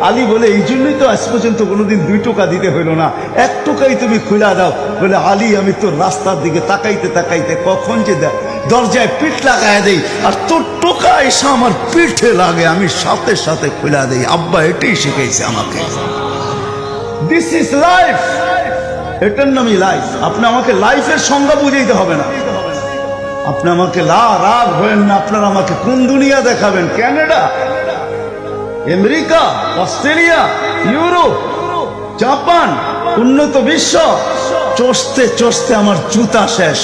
আলী বলে, এই জন্যই তো আজ পর্যন্ত কোনোদিন দুই টোকা দিতে হইল না। এক টোকাই তুমি খুলা দাও। বলে, আলী, আমি তোর রাস্তার দিকে তাকাইতে তাকাইতে কখন যে দে- দরজায় পিঠ লাগায় দেই, আর তোর টোকা এসে আমার পিঠে লাগে। আমি সাথে সাথে খুলা দেই। আব্বা, এটাই শিখেছে আমাকে। দিস ইজ লাইফ এটার নামই লাইফ আপনি আমাকে লাইফের সংজ্ঞা বুঝাইতে হবে না। আপনি আমাকে লা রাগ হবেন না। আপনার আমাকে কোন দুনিয়া দেখাবেন? Canada? America, Australia, Europe, Japan, উন্নত বিশ্ব। চষতে চষতে আমার জুতা শেষ।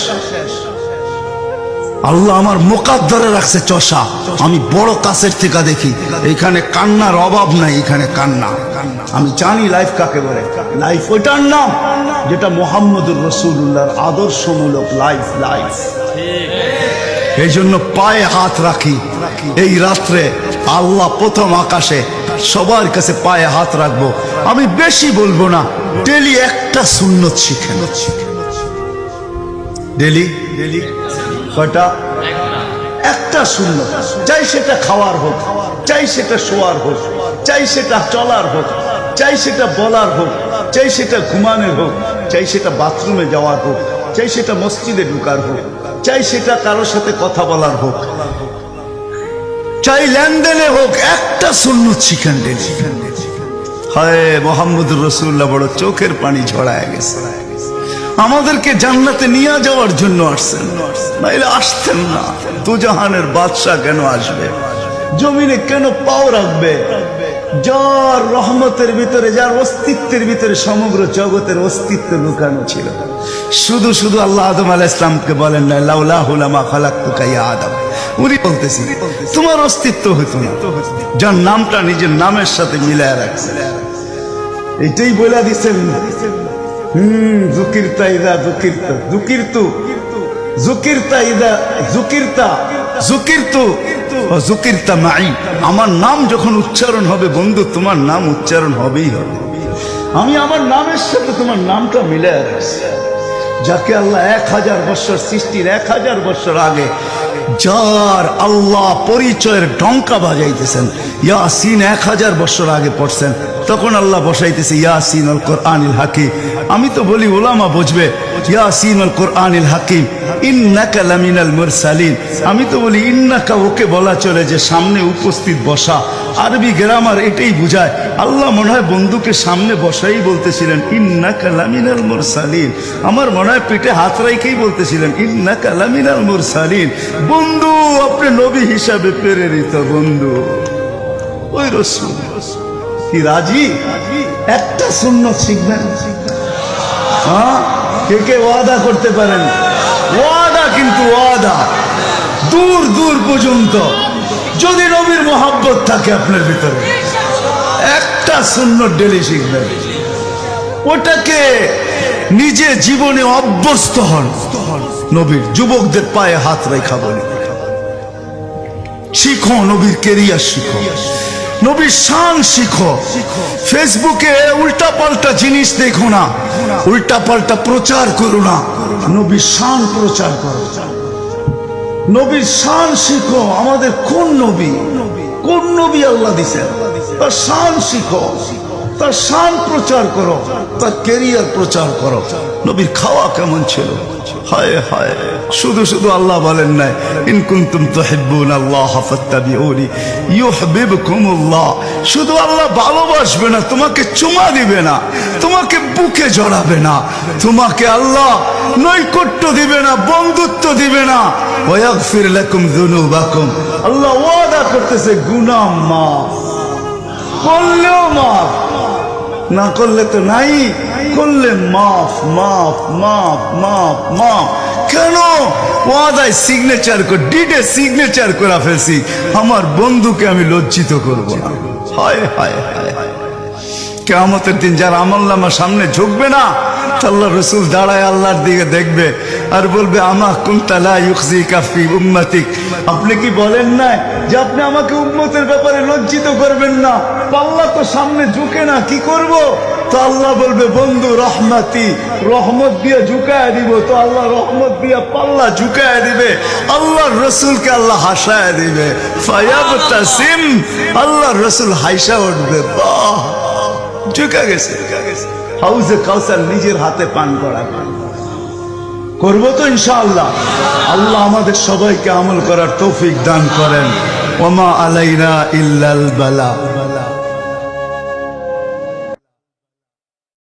আল্লাহ আমার মোকাদ্দরে রাখছে চষা। আমি বড় কাছের থেকে দেখি। এখানে কান্নার অভাব নাই, এখানে কান্না। আমি জানি লাইফ কাকে বলে। লাইফ ওইটার নাম, যেটা মোহাম্মদুর রসুল্লাহর আদর্শমূলক লাইফ লাইফ এই জন্য পায়ে হাত রাখি। এই রাত্রে আল্লাহ প্রথম আকাশে সবার কাছে পায়ে হাত রাখব। আমি বেশি বলব না ডেলি একটা সুন্নত শিখেন ডেলি ডেলি কয়টা? একটা সুন্নত। চাই সেটা খাওয়ার হোক, চাই সেটা শোয়ার হোক, চাই সেটা চলার হোক, চাই সেটা বলার হোক, চাই সেটা ঘুমানোর হোক, চাই সেটা বাথরুমে যাওয়ার হোক, চাই সেটা মসজিদে ঢুকার হোক। চাই সেটা কারোর সাথে কথা বলার হোক। চাই লেনদেনে হোক, একটা ডেলি। হায় মোহাম্মদ রসুল্লাহ বড় চোখের পানি ছড়ায় গেছে। আমাদেরকে জান্নাতে নিয়ে যাওয়ার জন্য আসছেন নাইলে আসতেন না। তুজাহানের বাদশাহ কেন আসবে? জমিনে কেন পাও রাখবে? যার রহমতের ভিতরে, যার অস্তিত্বের ভিতরে সমগ্র জগতের অস্তিত্ব লুকানো ছিল। শুধু শুধু আল্লাহ আদম আলাহ ইসলামকে বলেন না, লাউলা হুলামা খালাক তুকাইয়া আদম। উনি বলতেছি তোমার অস্তিত্ব হতো না। যার নামটা নিজের নামের সাথে মিলায় রাখছে। এটাই বলে দিচ্ছেন হুম জুকিরতা ইদা জুকিরতা জুকিরতু জুকিরতা ইদা জুকিরতা জুকিরতু আমার নাম যখন উচ্চারণ হবে, বন্ধু, তোমার নাম উচ্চারণ হবেই হবে। আমি আমার নামের সাথে তোমার নামটা মিলে যাকে আল্লাহ এক হাজার বছর সৃষ্টির এক হাজার বছর আগে যার আল্লাহ পরিচয়ের ডঙ্কা বাজাইতেছেন, ইয়াসিন এক হাজার বছর আগে পড়ছেন। তখন আল্লাহ বসাইতেছে, ইয়াসিন আল কোরআনিল হাকিম। আমি তো বলি, ওলামা বুঝবে, ইয়াসিন আল কোরআনিল হাকিম, ইন্নাকা লামিনাল মুরসালিন। আমি তো বলি, ইন্নাকা ওকে বলা চলে যে সামনে উপস্থিত বসা। আরবি গ্রামার এটাই বুঝায়। আল্লাহ মনে হয় বন্ধুকে সামনে বসাই বলতেছিলেন, ইন্নাকা লামিনাল মুরসালিন। আমার মনে হয় পেটে হাত রাইকেই বলতেছিলেন, ইন্নাকা লামিনাল মুরসালিন। বন্ধু, আপনি নবী হিসাবে প্রেরিত বন্ধু। ওই রসুল। কি রাজি? একটা শূন্য শিখবেন। হ্যাঁ? কে কে ওয়াদা করতে পারেন? ওয়াদা কিন্তু ওয়াদা। দূর দূর পর্যন্ত। যদি নবীর মোহাব্বত থাকে আপনার ভিতরে, একটা শূন্য ডেলি শিখবেন। ওটাকে নিজে জীবনে অভ্যস্ত হন। নবীর যুবকদের পায়ে হাত রেখা বলি। শিখো নবীর কেরিয়ার শিখো। নবীর শিখো। ফেসবুকে উল্টা পাল্টা জিনিস দেখো না উল্টা পাল্টা প্রচার করো না, নবীর শান প্রচার করো। নবীর শান শিখো, আমাদের কোন নবী? কোন নবী আল্লাহ দিছেন? তার শান শিখো। তার শান প্রচার করো, তার কেরিয়ার প্রচার করো। নবীর খাওয়া কেমন ছিল? হায় হায়। শুধু শুধু আল্লাহ বলেন নাই, ইন কুনতুম তুহিব্বুন আল্লাহ ফাত্তাবিউনি ইউহিব্বুকুমুল্লাহ। শুধু আল্লাহ ভালোবাসবে না, তোমাকে চুমা দিবে না, তোমাকে বুকে জড়াবে না, তোমাকে আল্লাহ নৈকট্য দিবে না, বন্ধুত্ব দিবে না। ওয়াগফির লাকুম যুনুবাকুম। আল্লাহ ওয়াদা করতেছে, গুনাহ মাফ, করলেও মাফ। না করলে তো নাই। করলে মাফ মাফ মাফ মাফ মাফ। কেন? ওয়াদায় সিগনেচার কর ডিডে সিগনেচার করা ফেলছি। আমার বন্ধুকে আমি লজ্জিত করব না। হায় হায় হায় হায়। কেমতের দিন যার আমল নামা সামনে ঝুঁকবে না আল্লাহ রসুল দাঁড়ায় আল্লাহর দিকে দেখবে আর বলবে, আমা কুন্তালা ইউকজি কাফি উম্মাতিক। আপনি কি বলেন না যে আপনি আমাকে উম্মতের ব্যাপারে লজ্জিত করবেন না? পাল্লা তো সামনে ঝুঁকে না, কি করব? তো আল্লাহ বলবে, বন্ধু, রহমাতি, রহমত দিয়ে ঝুঁকায় দিব। তো আল্লাহ রহমত দিয়ে পাল্লা ঝুঁকায় দিবে আল্লাহ রসুলকে আল্লাহ হাসায় দিবে। ফায়াব আল্লাহ রসুল হাইসা উঠবে। বাহ! ঝুঁকা গেছে। হাউজে কাউসার নিজের হাতে পান করা। করব তো ইনশাআল্লাহ। আল্লাহ আমাদের সবাইকে আমল করার তৌফিক দান করেন। ওমা আলাইনা ইল্লাল বালা।